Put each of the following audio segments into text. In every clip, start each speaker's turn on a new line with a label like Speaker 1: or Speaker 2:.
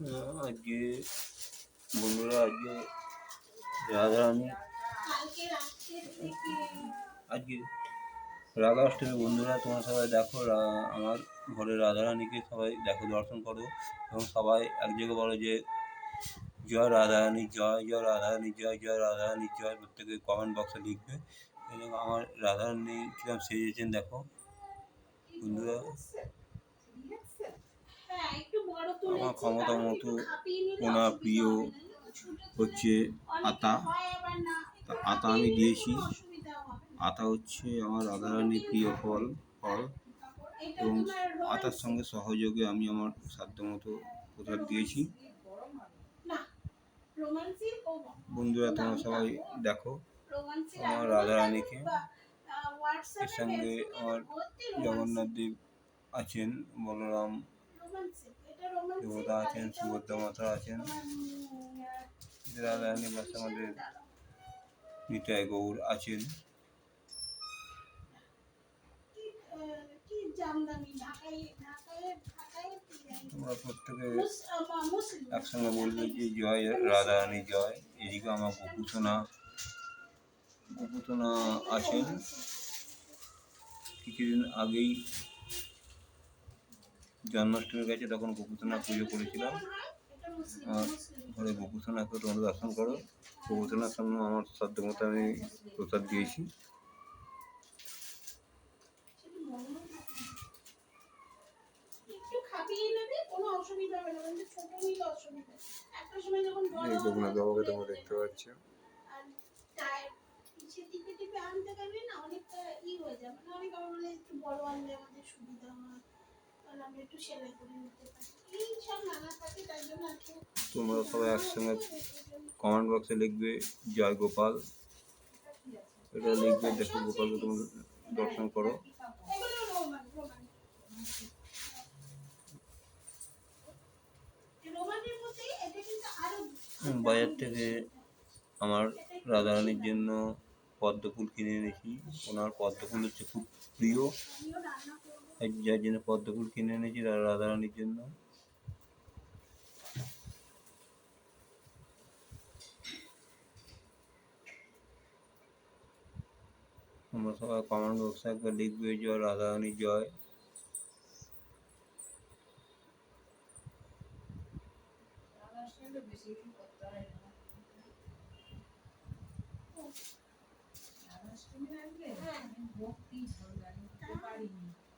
Speaker 1: আজকে বন্ধুরা, আজকে রাধারানী আজকে রাধা অষ্টমী বন্ধুরা, তোমরা সবাই দেখো আমার ঘরে রাধারানীকে সবাই দেখো, দর্শন করো। এবং সবাই এক জায়গায় বলো যে, জয় রাধারানী জয় জয় রাধারানী জয় জয় রাধারানী জয়, প্রত্যেকে কমেন্ট বক্সে লিখবে। এবং আমার রাধারানী কিরম সেজেছেন দেখো। বন্ধুরা ক্ষমতা মতো ওনার প্রিয় হচ্ছে আতা। আতা আমি দিয়েছি। আতা হচ্ছে আমার রাধারানীর প্রিয় ফল ফল। এবং আতার সঙ্গে সহযোগে আমি আমার সাধ্যমতো প্রসাদ দিয়েছি। বন্ধুরা, তোমরা সবাই দেখো আমার রাধারানীকে এর সঙ্গে আমার জগন্নাথ দেব আছেন বলরাম। দেবতা আছেন সুভদ্রা মাতা আছেন রাধারানী বাসে আমাদের নিতাই গৌর আছেন। তোমরা প্রত্যেকে একসঙ্গে বলবে যে জয় রাধারানী জয়। এদিকে আমার গোপুসোনা গোপুসোনা আছেন। কিছুদিন আগেই জন্মাষ্টমীর কাছে তখন গোপুসোনা পুজো করেছিলাম। আর ঘরে গোপুসোনাকে তোমরা দর্শন করো। গোপুসোনার সামনে আমার সাধ্য মতো আমি প্রসাদ দিয়েছি।
Speaker 2: একটু খাপিয়ে নেবে কোনো অসুবিধা হবে না। কিন্তু ছোট নিলে অসুবিধা। একটা সময় যখন বড়
Speaker 3: এই গোপনাথ বাবাকে তোমরা দেখতে পাচ্ছ।
Speaker 2: আর টিপে টিপে আনতে পারবে না অনেকটা ই হয়ে যাবে না অনেক আমার একটু বড় আনলে আমাদের সুবিধা হয়। তাহলে আমরা একটু সেলাই করে নিতে পারি। এই সব নানা থাকে তাই জন্য একটু
Speaker 1: তোমরা সবাই একসঙ্গে কমেন্ট বক্সে লিখবে জয় গোপাল এটা লিখবে দেখো গোপালকে তোমরা দর্শন করো। বাজার থেকে আমার রাধারানীর জন্য পদ্ম ফুল কিনে এনেছি। ওনার পদ্ম ফুল হচ্ছে খুব প্রিয়। যার জন্য পদ্ম ফুল কিনে এনেছি রাধারানীর জন্য। তোমরা সবাই কমেন্ট বক্সে একবার লিখবে জয় রাধারানী জয়।
Speaker 2: ঠিক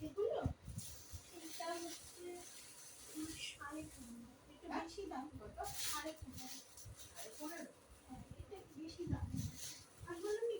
Speaker 2: এগুলো এটা হচ্ছে সাড়ে পনেরো বেশি দাম সাড়ে পনেরো হ্যাঁ, এটা একটু বেশি দাম আমি বললাম একটু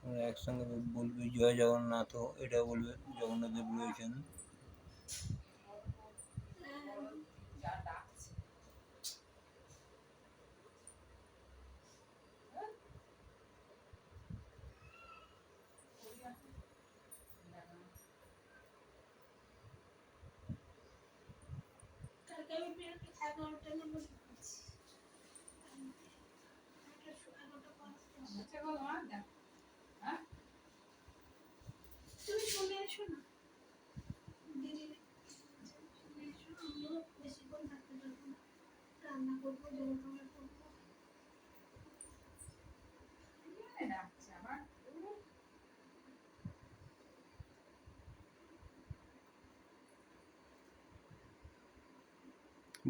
Speaker 1: তোমরা একসঙ্গে বলবে জয় জগন্নাথ এটা বলবে জগন্নাথ দেব রয়েছেন
Speaker 2: কালকে আমি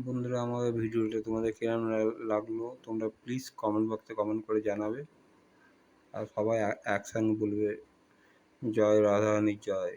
Speaker 1: বন্ধুরা, আমার ভিডিওটা তোমাদের কেমন লাগল? তোমরা প্লিজ কমেন্ট বক্সে কমেন্ট করে জানাবে। আর সবাই একসঙ্গে বলবে বলবে জয় রাধারানীর জয়